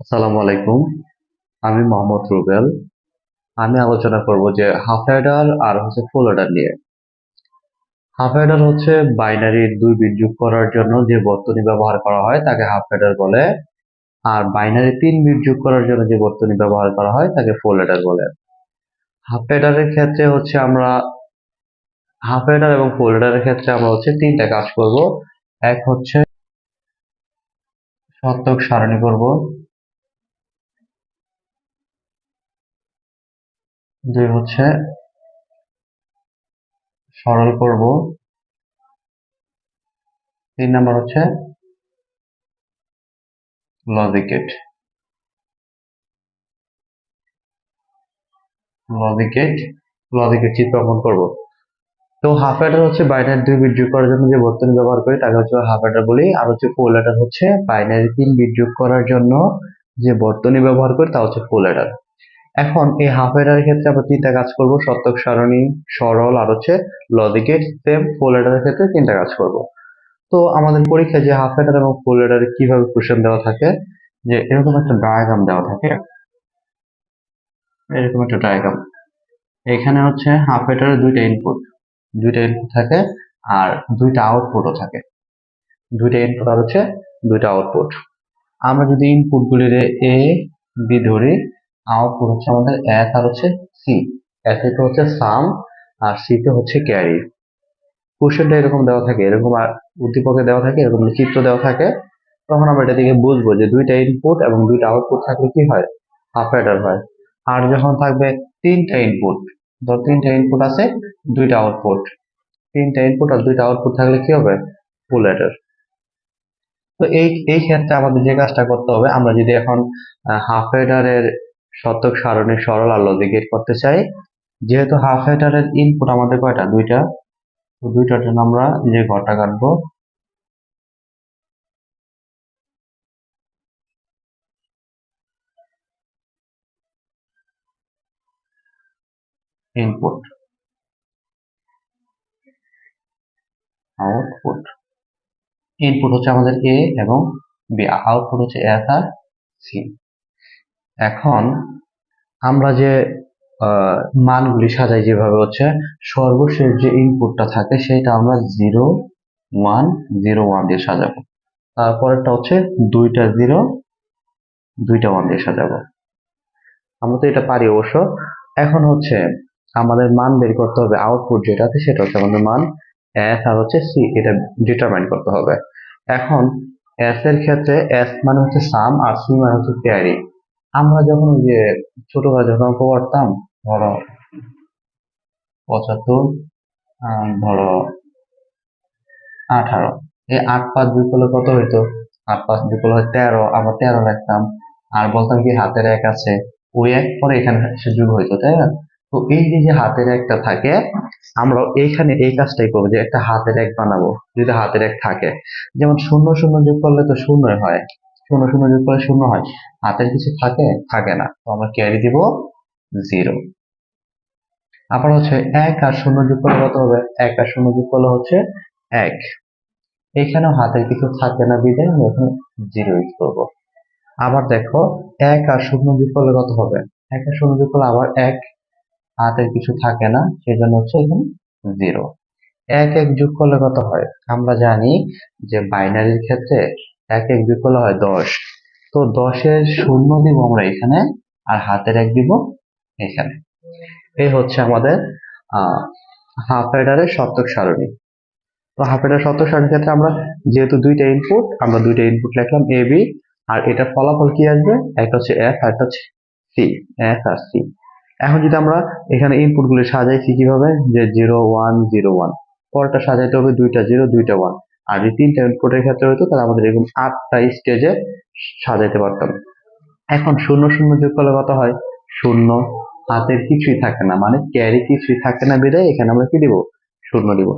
আসসালামু আলাইকুম। আমি মোহাম্মদ রুবেল। আমি আলোচনা করব যে হাফ অ্যাডার আর হচ্ছে ফুল অ্যাডার নিয়ে। হাফ অ্যাডার হচ্ছে বাইনারি দুই বিট যোগ করার জন্য যে বর্তনী ব্যবহার করা হয়, তাকে হাফ অ্যাডার বলে। আর বাইনারি তিন বিট যোগ করার জন্য যে বর্তনী ব্যবহার করা হয়, তাকে ফুল অ্যাডার বলে। হাফ অ্যাডারের ক্ষেত্রে হচ্ছে আমরা হাফ অ্যাডার এবং ফুল অ্যাডারের ক্ষেত্রে আমরা হচ্ছে তিনটা কাজ করব। এক হচ্ছে শতক সারণী করব। দুই হচ্ছে সরল করব। তিন নাম্বার হচ্ছে লজিকেট লজিকেট লজিকেট চিত্র অঙ্কন করব। তো হাফ অ্যাডার হচ্ছে বাইনারি দুই বিট যোগ করার জন্য যে বর্তনী ব্যবহার করি, তাকে হচ্ছে হাফ অ্যাডার বলি। আর হচ্ছে ফুল অ্যাডার হচ্ছে বাইনারি তিন বিট যোগ করার জন্য যে বর্তনী ব্যবহার করি, তা হচ্ছে ফুল অ্যাডার এখন এই হাফ অ্যাডারের ক্ষেত্রে আমরা তিনটা কাজ করব। শতক সারণী, সরল, আর হচ্ছে লজিকেট সেম ফুল অ্যাডারের ক্ষেত্রে তিনটা কাজ করব। তো আমাদের পরীক্ষায় যে হাফ অ্যাডার এবং ফুল অ্যাডারে কীভাবে কোশ্চেন দেওয়া থাকে, যে এরকম একটা ডায়াগ্রাম দেওয়া থাকে। এরকম একটা ডায়াগ্রাম এখানে হচ্ছে হাফ অ্যাডারের দুইটা ইনপুট দুইটা ইনপুট থাকে আর দুইটা আউটপুটও থাকে। দুইটা ইনপুট আর হচ্ছে দুইটা আউটপুট আমরা যদি ইনপুট গুলির এ, বি ধরি আউটপুট হচ্ছে আমাদের এস আর হচ্ছে সি এস তে হচ্ছে সাম আর সি তে হচ্ছে ক্যারি কোশ্চেনটা এরকম দেওয়া থাকে, এরকম আর উদ্দীপকে দেওয়া থাকে, এরকম চিত্র দেওয়া থাকে। তখন আমরা এটা থেকে বুঝব যে দুইটা ইনপুট এবং দুইটা আউটপুট থাকলে কি হয়? হাফ অ্যাডার হয়। আর যখন থাকবে তিনটা ইনপুট ধর তিনটা ইনপুট আছে, দুইটা আউটপুট তিনটা ইনপুট আর দুইটা আউটপুট থাকলে কি হবে? ফুল অ্যাডার তো এই এই ক্ষেত্রে আমাদের যে কাজটা করতে হবে, আমরা যদি এখন হাফ অ্যাডারের শতক সারণী সরল আর লজিকেট করতে চাই। যেহেতু হাফ অ্যাডারের ইনপুট আমাদের কয়টা? দুইটা। তো দুইটার জন্য আমরা যে ঘরটা কাটবো ইনপুট আউটপুট ইনপুট হচ্ছে আমাদের এ এবং বি আউটপুট হচ্ছে এস আর সি এখন আমরা যে মানগুলি সাজাই যেভাবে হচ্ছে, সর্বশেষ যে ইনপুটটা থাকে সেটা আমরা জিরো ওয়ান জিরো ওয়ান দিয়ে সাজাবো। তারপরেরটা হচ্ছে দুইটা জিরো দুইটা ওয়ান দিয়ে সাজাবো। আমরা তো এটা পারি অবশ্য। এখন হচ্ছে আমাদের মান বের করতে হবে আউটপুট যেটা আছে সেটা হচ্ছে আমাদের মান এস আর হচ্ছে সি এটা ডিটারমাইন করতে হবে। এখন এস এর ক্ষেত্রে এস মানে হচ্ছে সাম আর সি মানে হচ্ছে ক্যারি আমরা যখন যে ছোটবেলা যখন অঙ্ক করতাম ধরো পঁচাত্তর ধরো আঠারো, এই আট পাঁচ দুই কত হইতো? আট পাঁচ দুই করলে তেরো আবার তেরো রাখতাম আর বলতাম কি হাতের এক আছে, ওই এক পরে এখানে সে যুগ হইতো, তাই না? তো এই যে যে হাতের একটা থাকে, আমরা এইখানে এই কাজটাই করব যে একটা হাতের এক বানাবো, যদি হাতের এক থাকে। যেমন শূন্য শূন্য যোগ করলে তো শূন্যই হয়। শূন্য শূন্য যোগ করলে শূন্য হয়। হাতের কিছু থাকে থাকে না। তো আমরা ক্যারি দিব জিরো আবার হচ্ছে এক আর শূন্য যোগ করলে কত হবে? এক আর শূন্য যোগ করলে হচ্ছে এক। এখানেও হাতের কিছু থাকে না বিদে আমি এখানে জিরো ইউজ করব। আবার দেখো, এক আর শূন্য যোগ করলে কত হবে? এক আর শূন্য যোগ করলে আবার এক। হাতের কিছু থাকে না, সেজন্য হচ্ছে এখানে জিরো এক এক যোগ করলে কত হয়? আমরা জানি যে বাইনারির ক্ষেত্রে এক এক করলে হয় দশ। তো দশের শূন্য দিব আমরা এখানে আর হাতের এক দিব এখানে। এই হচ্ছে আমাদের হাফ অ্যাডারের শতক সারণী। তো হাফ অ্যাডার শতক সারণীর ক্ষেত্রে আমরা যেহেতু দুইটা ইনপুট আমরা দুইটা ইনপুট লিখলাম এ বি আর এটার ফলাফল কি আসবে? একটা হচ্ছে এফ আর একটা হচ্ছে সি এফ আর সি এখন যদি আমরা এখানে ইনপুট গুলি সাজাইছি কীভাবে? যে জিরো ওয়ান জিরো ওয়ান পরটা সাজাইতে হবে দুইটা জিরো দুইটা ওয়ান আর যদি তিনটা ইনপুটের ক্ষেত্রে হতো, তাহলে আমাদের এরকম আটটা স্টেজে সাজাইতে পারতাম। এখন শূন্য শূন্য যোগ করলে কত হয়? শূন্য। হাতের কিছুই থাকে না মানে ক্যারি কিছুই থাকে না বিদায় এখানে আমরা কি দিব? শূন্য দিব।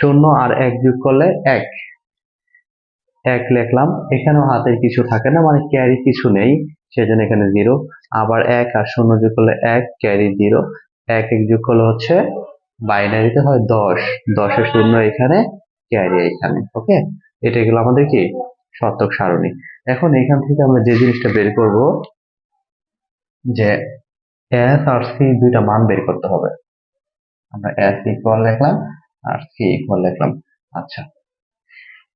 শূন্য আর এক যোগ করলে এক। এক লিখলাম, এখানেও হাতের কিছু থাকে না মানে ক্যারি কিছু নেই, সেজন্য এখানে জিরো আবার এক আর শূন্য যোগ করলে এক ক্যারি জিরো এক এক যোগ করলে হচ্ছে বাইনারিতে হয় দশ। দশের শূন্য এখানে ক্যারি এখানে ওকে এটা গেল আমাদের কি? শতক সারণী। এখন এখান থেকে আমরা যে জিনিসটা বের করব, যে এস আর সি দুইটা মান বের করতে হবে। আমরা এস ইকুয়াল লিখলাম আর সি ইকুয়াল লিখলাম। আচ্ছা।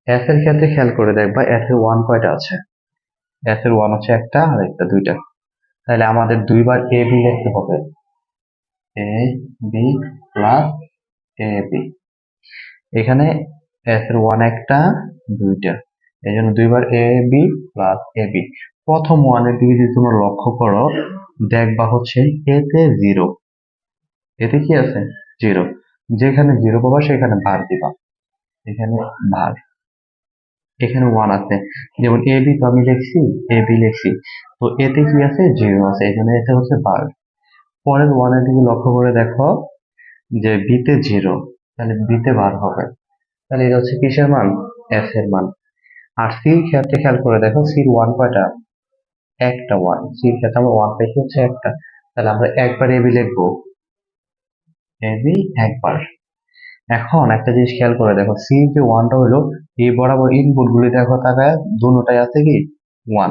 এস এর ক্ষেত্রে খেয়াল করে দেখবা এস এর ওয়ান কয়টা আছে? এস এর ওয়ান হচ্ছে একটা আর একটা দুইটা। তাহলে আমাদের দুইবার এ বি লিখতে হবে। A B plus A B এখানে এর ওয়ান একটা, দুইটা। এই জন্য দুইবার A B plus A B প্রথম ওয়ানের দিকে যদি তোমরা লক্ষ্য করো, দেখবা হচ্ছে এতে জিরো এতে কি আছে? জিরো যেখানে জিরো পাবা, সেখানে ভার দিবা। এখানে ভার এখানে ওয়ান আছে। যেমন এ বি তো আমি লিখছি এ বি লিখছি। তো এতে কি আছে? জিরো আছে। এই জন্য এটা হচ্ছে বার পরের ওয়ানের দিকে লক্ষ্য করে দেখো যে বিতে জিরো তাহলে বিতে বার হবে। তাহলে এটা হচ্ছে কিসের মান? এস এর মান। আর সি সির ক্ষেত্রে খেয়াল করে দেখো সির ওয়ান কয়টা? একটা ওয়ান সির ক্ষেত্রে আমরা ওয়ান পেয়েছি হচ্ছে একটা। তাহলে আমরা একবার এবি লিখব। এবি একবার। এখন একটা জিনিস খেয়াল করে দেখো সি যে ওয়ানটা হলো এই বরাবর ইনপুট গুলি দেখো তাকায় দুটাই আছে কি? ওয়ান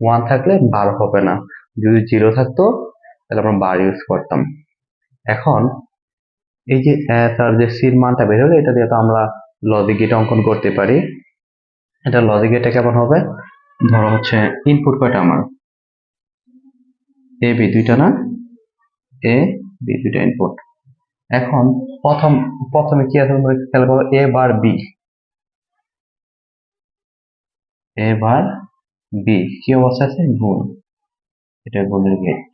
ওয়ান থাকলে বার হবে না। যদি জিরো থাকতো, তাহলে আমরা বার ইউজ করতাম। এখন এই যে আর যে সির মানটা বের হলো, এটা দিয়ে তো আমরা লজিক গেট অঙ্কন করতে পারি। এটা লজিক গেটটা কেমন হবে? ধরো হচ্ছে ইনপুট কয়টা আমার। এ বি দুইটা না? এ বি দুইটা ইনপুট এখন প্রথম, প্রথমে কি আছে তোমরা খেয়াল করো? এ বার বি এ বার বি কি অবস্থা আছে? গুণ এটা গুণের গেট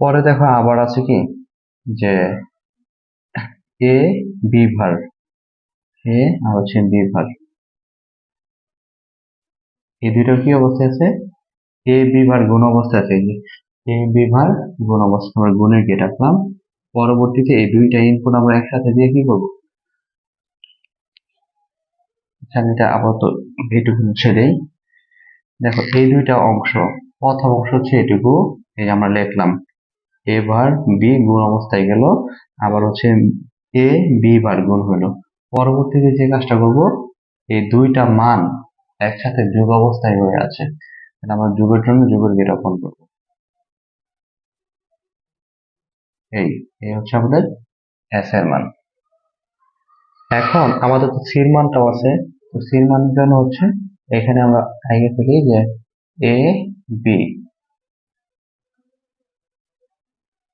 পরে দেখো আবার আছে কি? যে এ বি ভার এ আর হচ্ছে বি ভার এই দুটো কি অবস্থা আছে? এ বি ভার গুণ অবস্থা আছে এ বি ভার গুণ অবস্থা আমরা গুণের গেট রাখলাম। পরবর্তীতে এই দুইটা ইনপুট আমরা একসাথে দিয়ে কি করব? আচ্ছা এটা আপাতত এইটুকু মুছে দেই। দেখো, এই দুইটা অংশ, প্রথম অংশ হচ্ছে এটুকু, এই আমরা লিখলাম। এ বার বি গুণ অবস্থায় গেল, আবার হচ্ছে এ বি বার গুণ হলো। পরবর্তীতে যে কাজটা করব, এই দুইটা মান একসাথে যোগ অবস্থায় হয়ে আছে আমরা যুগের জন্য যুগের গেট অপন করব। এই এই হচ্ছে আমাদের এস এর মান। এখন আমাদের তো সির মানটাও আছে, তো সির মানের জন্য হচ্ছে এখানে আমরা আগে থেকে যে এ বি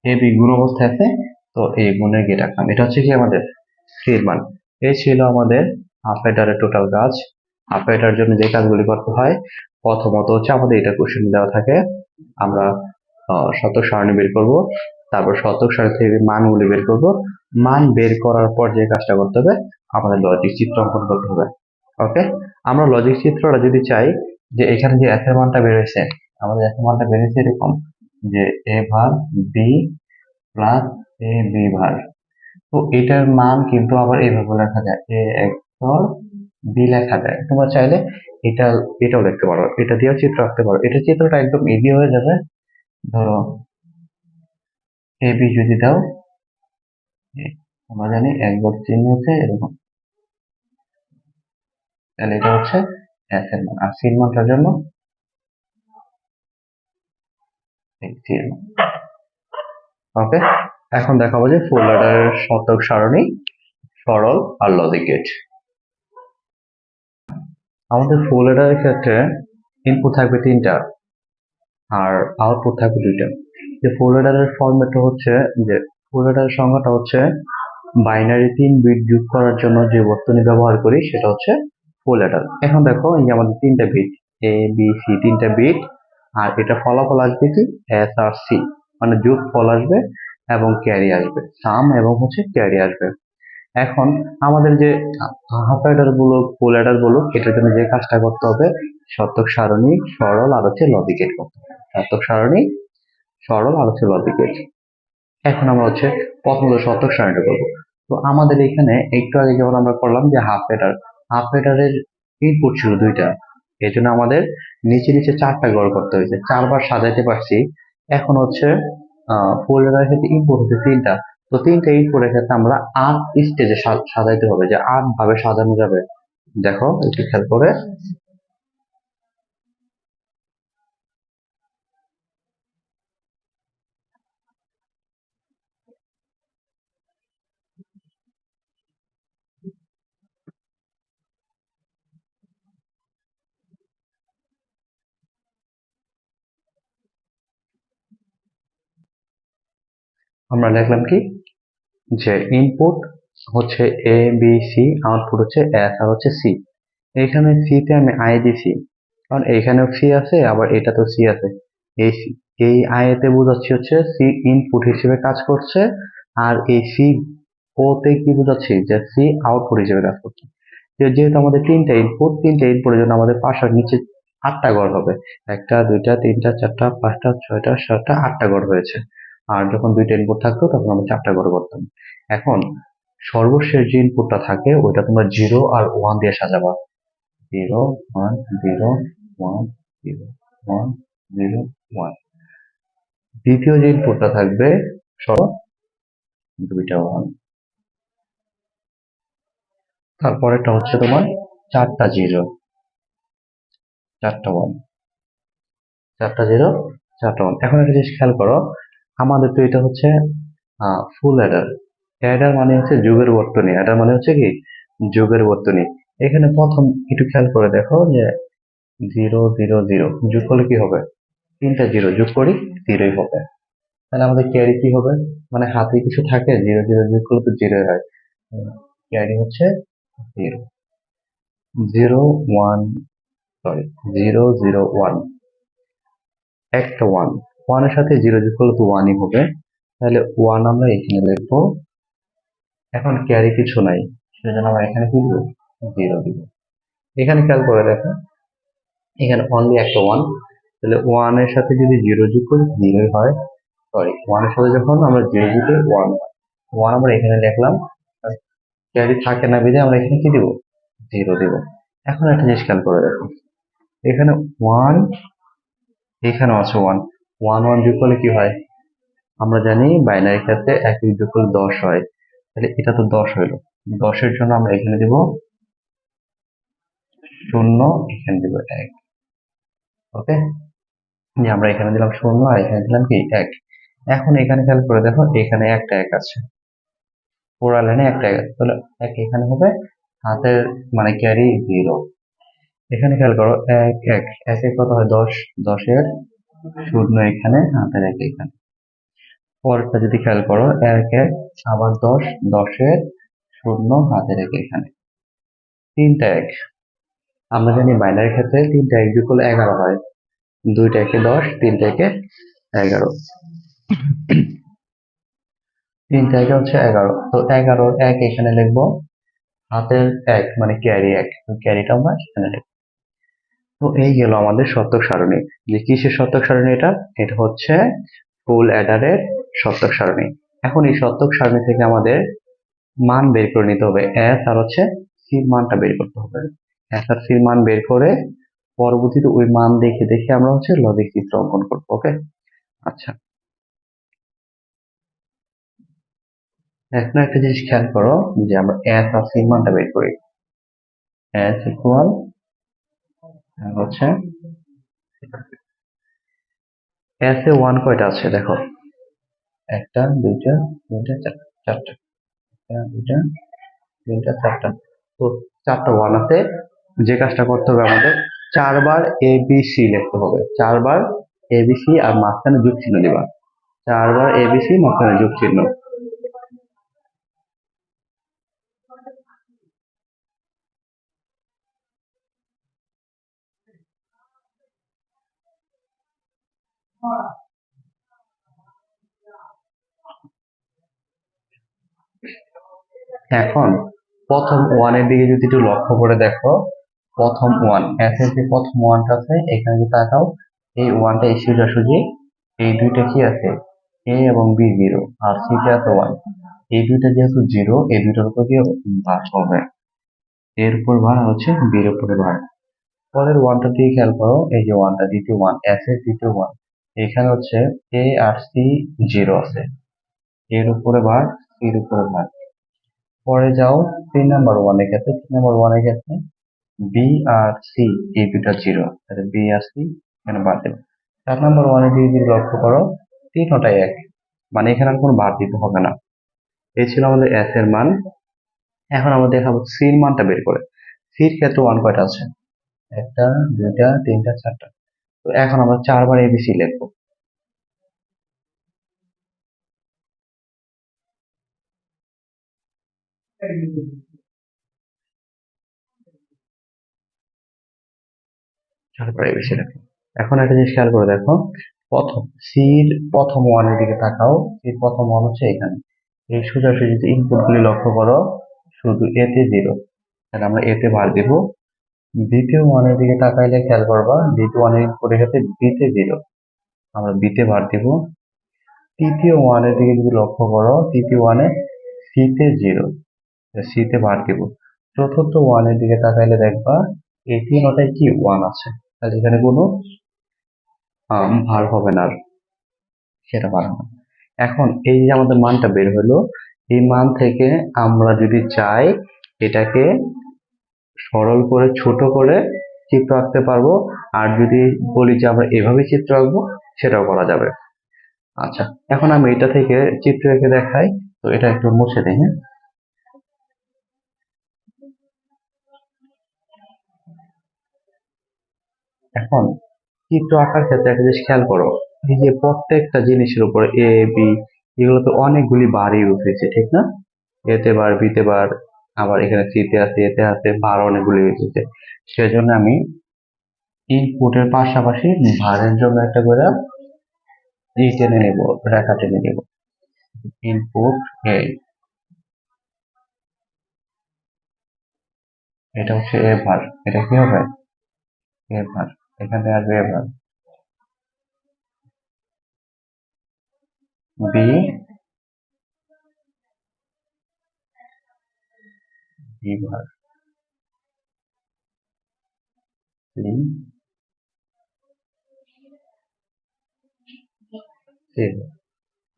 এ বি গুণ অবস্থায় আছে, তো এই গুণের গেট রাখলাম এটা হচ্ছে কি আমাদের সির মান। এই ছিল আমাদের হাফ এটারের টোটাল কাজ হাফ এটার জন্য যে কাজগুলি করতে হয়, প্রথমত হচ্ছে আমাদের এটা কোশ্চেন দেওয়া থাকে। আমরা শতক সারণী বের করব, তারপর শতক সারণী থেকে মানগুলি বের করব। মান বের করার পর যে কাজটা করতে হবে, আমাদের লজিক চিত্র অঙ্কন করতে হবে। ওকে আমরা লজিক চিত্রটা যদি চাই, যে এখানে যে এসের মানটা বেরোয়েছে, আমাদের এসের মানটা বেরিয়েছে এরকম, যে এ ভার B plus A be verb তো এটার মান কিন্তু আবার এইভাবে লেখা যায়। এ এক্সর বি লেখা যায়। তোমরা চাইলে এটা, এটাও লিখতে পারো। এটা দিয়েও চিত্র আঁকতে পারো। এটা চিত্রটা একদম ইজি হয়ে যাবে। ধরো, এ যদি দাও আমরা জানি এক বট চিহ্ন হচ্ছে এরকম। তাহলে এটা হচ্ছে এস এর মান। আর সির মানটার জন্য ওকে? এখন দেখাবো যে ফোর লেটারের শতক সারণী, সরল আর লজিক গেট আমাদের ফুল লেটারের ক্ষেত্রে ইনপুট থাকবে তিনটা আর আউটপুট থাকবে দুইটা। যে ফুল লেটারের ফরম্যাটটা হচ্ছে যে ফুল লেটারের সংখ্যাটা হচ্ছে বাইনারি তিন বিট যোগ করার জন্য যে বর্তনী ব্যবহার করি সেটা হচ্ছে ফুল লেটার এখন দেখো এই যে আমাদের তিনটা বিট এ বি সি তিনটা বিট আর এটা ফলাফল আসবে কি? এস আর সি মানে যোগ ফল আসবে এবং ক্যারি আসবে। সাম এবং হচ্ছে ক্যারি আসবে। এখন আমাদের যে হাফ অ্যাডার বলুক ফুল অ্যাডার বলুক এটার জন্য যে কাজটা করতে হবে শতক সারণী, সরল আর হচ্ছে লজিকেট করতে হবে। শতক সারণী, সরল আর হচ্ছে লজিকেট এখন আমরা হচ্ছে প্রথমত শতক সারণীটা করব। তো আমাদের এখানে একটু আগে যেমন আমরা করলাম যে হাফ অ্যাডার হাফ অ্যাডারের ইনপুট ছিল দুইটা। এই জন্য আমাদের নিচে নিচে চারটা গড় করতে হয়েছে। চারবার সাজাইতে পারছি। এখন হচ্ছে ফুল সাথে ইনপুট হচ্ছে তিনটা। তো তিনটা ইনপুটের ক্ষেত্রে আমরা আট স্টেজে সাজাইতে হবে যে আট ভাবে সাজানো যাবে। দেখো, একটু খেয়াল করে। আমরা লিখলাম কি? যে ইনপুট হচ্ছে এ বি সি আউটপুট হচ্ছে এস আর হচ্ছে সি এখানে সিতে আমি আই দিছি। কারণ এখানেও সি আছে, আবার এটা তো সি আছে। এই সি এই আইতে বোঝাচ্ছি হচ্ছে সি ইনপুট হিসেবে কাজ করছে, আর এই সি ওতে কি বোঝাচ্ছি? যে সি আউটপুট হিসেবে কাজ করছে। যেহেতু আমাদের তিনটা ইনপুট তিনটা ইনপুটের জন্য আমাদের পাঁচটার নিচে আটটা ঘর হবে। একটা, দুইটা, তিনটা, চারটা, পাঁচটা, ছয়টা, সাতটা, আটটা ঘর হয়েছে। আর যখন দুইটা ইনপুট থাকতো, তখন আমরা চারটা ঘর করতাম। এখন সর্বশেষ যে ইনপুটটা থাকে, ওইটা তোমরা জিরো আর ওয়ান দিয়ে সাজাবা। Zero one zero one zero one zero one দ্বিতীয় যে ইনপুটটা থাকবে সব দুইটা ওয়ান তারপরেটা হচ্ছে তোমার চারটা জিরো চারটা ওয়ান চারটা জিরো চারটা ওয়ান এখন একটা জিনিস খেয়াল করো আমাদের তো এটা হচ্ছে ফুল অ্যাডার অ্যাডার মানে হচ্ছে যুগের বর্তনী। অ্যাডার মানে হচ্ছে কি? যুগের বর্তনী। এখানে প্রথম একটু খেয়াল করে দেখো যে জিরো জিরো জিরো। যোগ করলে কি হবে? তিনটা জিরো। যোগ করি জিরোই হবে। তাহলে আমাদের ক্যারি কি হবে? মানে হাতে কিছু থাকে, জিরো জিরো যোগ করলে তো জিরোই হয়। ক্যারি হচ্ছে zero. Zero one sorry zero zero one একটা ওয়ান ওয়ানের সাথে জিরো যোগ করলে তো ওয়ানই হবে। তাহলে ওয়ান আমরা এখানে লিখব। এখন ক্যারি কিছু নাই, সেজন্য আমরা এখানে কি দিব? জিরো দিব। এখানে খেয়াল করে দেখো, এখানে অনলি একটা ওয়ান তাহলে ওয়ানের সাথে যদি জিরো যোগ করি জিরোই হয় সরি ওয়ানের সাথে যখন আমরা জিরো যোগ করি ওয়ান ওয়ান আমরা এখানে লিখলাম ক্যারি থাকে না বিধে আমরা এখানে কি দিব? জিরো দিব। এখন একটা জিনিস খেয়াল করে দেখো, এখানে ওয়ান এখানে আছে ওয়ান ওয়ান ওয়ান যোগ করলে কি হয়? আমরা জানি বাইনারি ক্ষেত্রে এক যোগ করলে দশ হয়। তাহলে এটা তো দশ হইল। দশের জন্য আমরা এখানে দিব শূন্য, এখানে দিব এক। ওকে? যে আমরা এখানে দিলাম শূন্য আর এখানে দিলাম কি? এক। এখন এখানে খেয়াল করে দেখো, এখানে একটা এক আছে। পুরা লাইনে একটা এক আছে। তাহলে এক এখানে হবে, হাতের মানে ক্যারি জিরো এখানে খেয়াল করো, এক এক। এক এক কত হয়? দশ। দশের শূন্য এখানে, হাতের এক এখানে। পরেরটা যদি খেয়াল করো, এক এক আবার দশ, দশের শূন্য, হাতের এক এখানে। তিনটা এক। আমরা জানি বাইনারি ক্ষেত্রে তিনটা এক করলে এগারো হয়। দুইটা একে দশ, তিনটা একে এগারো। তিনটা একে হচ্ছে এগারো। তো এগারো এক এখানে লিখব, হাতের এক মানে ক্যারি এক। ক্যারিটা আমরা এখানে লিখব। তো এই গেল আমাদের শতক সারণী। যে কিসের শতক সারণী এটা? এটা হচ্ছে ফুল অ্যাডারের শতক সারণী। এখন এই শতক সারণী থেকে আমাদের মান বের করে নিতে হবে। এস আর হচ্ছে সির মানটা বের করতে হবে। এস আর সির মান বের করে পরবর্তীতে ওই মান দেখে দেখে আমরা হচ্ছে লজিক চিত্র অঙ্কন করব ওকে আচ্ছা। এখন একটা জিনিস খেয়াল করো যে আমরা এস আর সির মানটা বের করি। এস ইকুয়াল হচ্ছে। এস এ ওয়ান কয়টা আছে দেখো? একটা, দুইটা, তিনটা চারটা। একটা, দুইটা, তিনটা, চারটা। তো চারটা ওয়ান আছে। যে কাজটা করতে হবে আমাদের, চারবার এ বি লিখতে হবে। চারবার এ বি আর মাঝখানে যোগ চিহ্ন দিবা। চারবার এ বি সি মাঝখানে যোগ চিহ্ন এখন প্রথম ওয়ানের দিকে যদি একটু লক্ষ্য করে দেখো, প্রথম ওয়ানের যে প্রথম ওয়ানটা আছে, এখানে যদি তাকাও, এই ওয়ানটা এই সোজাসুজি এই দুইটা কি আছে? এ এবং বি জিরো আর সি তে আছে ওয়ান এই দুইটা যেহেতু জিরো এই দুইটার উপর দিয়ে ভাগ হবে এর উপর ভার হচ্ছে বির উপরে ভার। পরের ওয়ানটা দিয়ে খেয়াল করো, এই যে ওয়ানটা দ্বিতীয় ওয়ান এস এর দ্বিতীয় ওয়ান এখানে হচ্ছে এ আর সি জিরো আছে। এর উপরে ভার সির উপরে ভার পরে যাও তিন নাম্বার ওয়ানের ক্ষেত্রে। তিন নাম্বার ওয়ানের ক্ষেত্রে বি আর সি এই দুটা জিরো তাহলে বি আর সি এখানে বাদ দেবো। চার নাম্বার ওয়ানের দিকে যদি লক্ষ্য করো, তিনটাই এক। মানে এখানে আর কোনো বাদ দিতে হবে না। এই ছিল আমাদের এস এর মান। এখন আমরা দেখাবো সির মানটা বের করে। সির ক্ষেত্রে ওয়ান কয়টা আছে। একটা, দুইটা, তিনটা, চারটা। তো এখন আমরা চারবার এবিসি লিখব। চারবার এবিসি লিখব। এখন একটা জিনিস খেয়াল করে দেখো, প্রথম সির প্রথম ওয়ানের দিকে তাকাও সির প্রথম ওয়ান হচ্ছে এখানে। এই সোজাসুজি যদি ইনপুটগুলি লক্ষ্য করো, শুধু এতে জিরো তাহলে আমরা এতে ভার দিব। দ্বিতীয় ওয়ানের দিকে তাকাইলে খেয়াল করবা দ্বিতীয় ওয়ানের ইনপুটের সাথে বিতে জিরো আমরা বিতে বার দিব। তৃতীয় ওয়ানের দিকে যদি লক্ষ্য করো, তৃতীয় ওয়ানে সিতে জিরো সিতে বার দিব। চতুর্থ ওয়ানের দিকে তাকাইলে দেখবা এই তিনটায় কি ওয়ান আছে? তাহলে এখানে কোনো ভার হবে না সেটা ভার হবে না। এখন এই যে আমাদের মানটা বের হলো, এই মান থেকে আমরা যদি চাই এটাকে সরল করে, ছোট করে চিত্র আঁকতে পারব। আর যদি বলি যে আমরা এভাবে চিত্র আঁকবো, সেটাও করা যাবে। আচ্ছা এখন আমি এটা থেকে চিত্র এঁকে দেখাই। তো এটা একটু মুছে দিই হ্যাঁ। এখন চিত্র আঁকার ক্ষেত্রে একটা জিনিস খেয়াল করো, এই যে প্রত্যেকটা জিনিসের উপর এ বি এগুলো তো অনেকগুলি ইউজ হয়েছে ঠিক না? এতে বার বিতে বার আবার এখানে সিতে আছে, এতে আছে, বার অনেকগুলি হয়েছে। সেজন্য আমি ইনপুটের পাশাপাশি ভারের জন্য একটা করে ই টেনে নেব, রেখা টেনে নেব। ইনপুট এ এটা হচ্ছে এ ভার এটা কি হবে? এ ভার এখানে আসবে এ ভার বি সি সি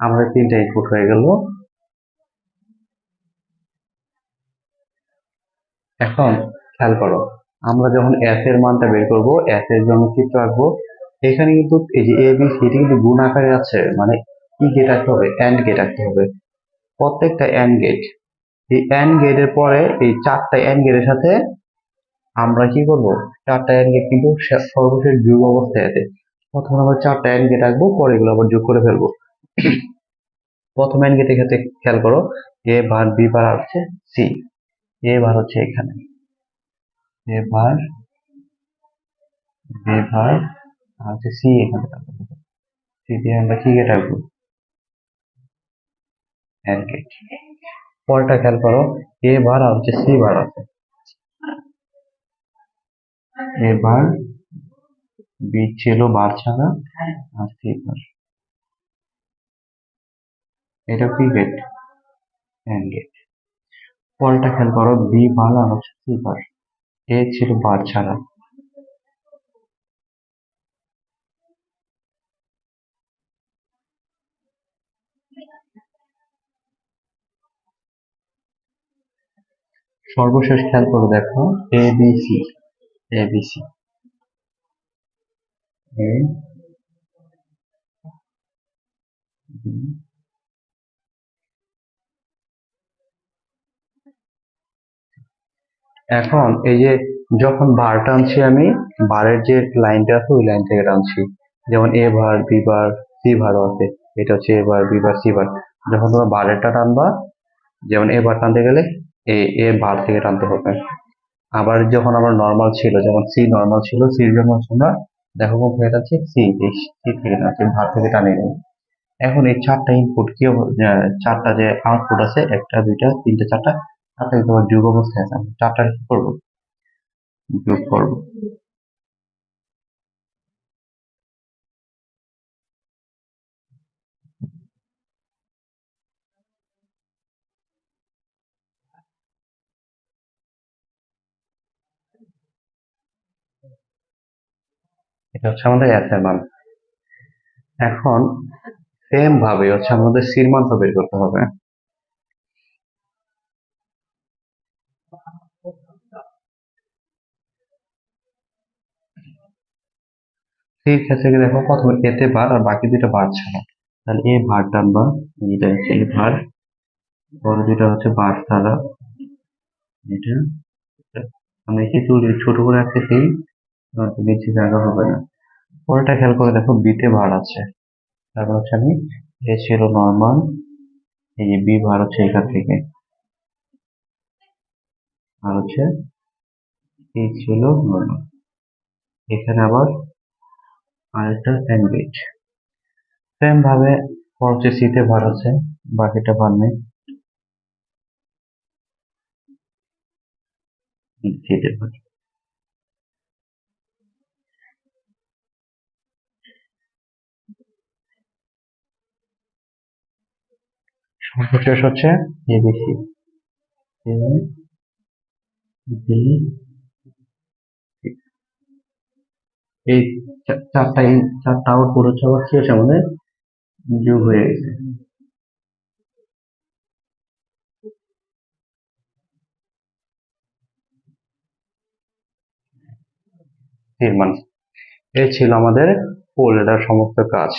আমাদের তিনটা ইনপুট হয়ে গেল। এখন খেয়াল করো, আমরা যখন এস এর মানটা বের করব এস এর জন্য চিত্র আঁকবো, এখানে কিন্তু এই যে এ বি সি টি কিন্তু গুণ আকারে আছে মানে কি গেট আঁকতে হবে? অ্যান্ড গেট আঁকতে হবে। প্রত্যেকটা অ্যান্ড গেট এই অ্যান্ড গেটের পরে এই চারটা অ্যান্ড গেটের সাথে আমরা কি করব? চারটা এন গেট কিন্তু সর্বশেষ যোগ অবস্থায় আছে। প্রথমে আমরা চারটা এন গেট আঁকবো, পরে এগুলো আবার যোগ করে ফেলব। প্রথম অ্যান্ড গেটের ক্ষেত্রে খেয়াল করো এ বার বি বার হচ্ছে সি এ বার হচ্ছে এখানে। এ বার বি বার আর হচ্ছে সি এখানে। সি দিয়ে আমরা কি গেট আঁকবো? অ্যান্ড গেট পরেরটা খেয়াল করো এ বার আর হচ্ছে সি বার আছে। এ বার বি ছিল বার ছাড়া আর সি বার। এটা কি গেট অ্যান্ড গেট পরেরটা খেয়াল করো বি বার আর হচ্ছে সি বার। এ ছিল বার ছাড়া। সর্বশেষ খেয়াল করে দেখো A B C A B C A এখন এই যে যখন বার টানছি আমি বারের যে লাইনটা আছে, ওই লাইন থেকে টানছি। যেমন এ বার বি বার সি ভারও আছে। এটা হচ্ছে এ বার বি বার সি বার যখন তোমরা বারেরটা টানবা, যেমন এ বার টানতে গেলে এ এ বার থেকে টানতে হবে। আবার যখন আমার নর্মাল ছিল যখন সি নর্মাল ছিল সির জন্য আমরা দেখো কোন থেকে টানছি সি এই সি থেকে টানছি ভার থেকে টানিয়ে নেব এখন এই চারটা ইনপুট কি চারটা যে আউটপুট আছে, একটা, দুইটা, তিনটা, চারটা চারটা আবার যোগ অবস্থায় আছে। চারটা কি করব? যোগ করব। এটা হচ্ছে আমাদের এস মান এখন সেম ভাবে হচ্ছে আমাদের সির মানটা বের করতে হবে। সির ক্ষেত্রে দেখো প্রথমে এতে বার আর বাকি দুইটা বার ছাড়া তাহলে এ ভার টানবা এটা হচ্ছে এ ভার। পরে দুইটা হচ্ছে বার ছাড়া এটা আমরা কিছু ছোট করে রাখতেছি নয়তো বেশি জায়গা হবে না। পরেরটা খেয়াল করে দেখো বিতে ভার আছে। তারপর হচ্ছে আমি এ ছিল নর্মাল এই যে বি ভার হচ্ছে এখান থেকে। আর হচ্ছে এই ছিল নর্মাল এখানে আবার আরেকটা এনগেজ সেম ভাবে হচ্ছে সিতে ভার আছে, বাকিটা ভার নেই। সিতে ভার। সর্বশেষ হচ্ছে? এবিসি এই চারটা চারটা আউটপুট হচ্ছে আবার হচ্ছে আমাদের। যোগ হয়ে গেছে। নির্মাণ এই ছিল আমাদের ফোল্ডার সমস্ত কাজ।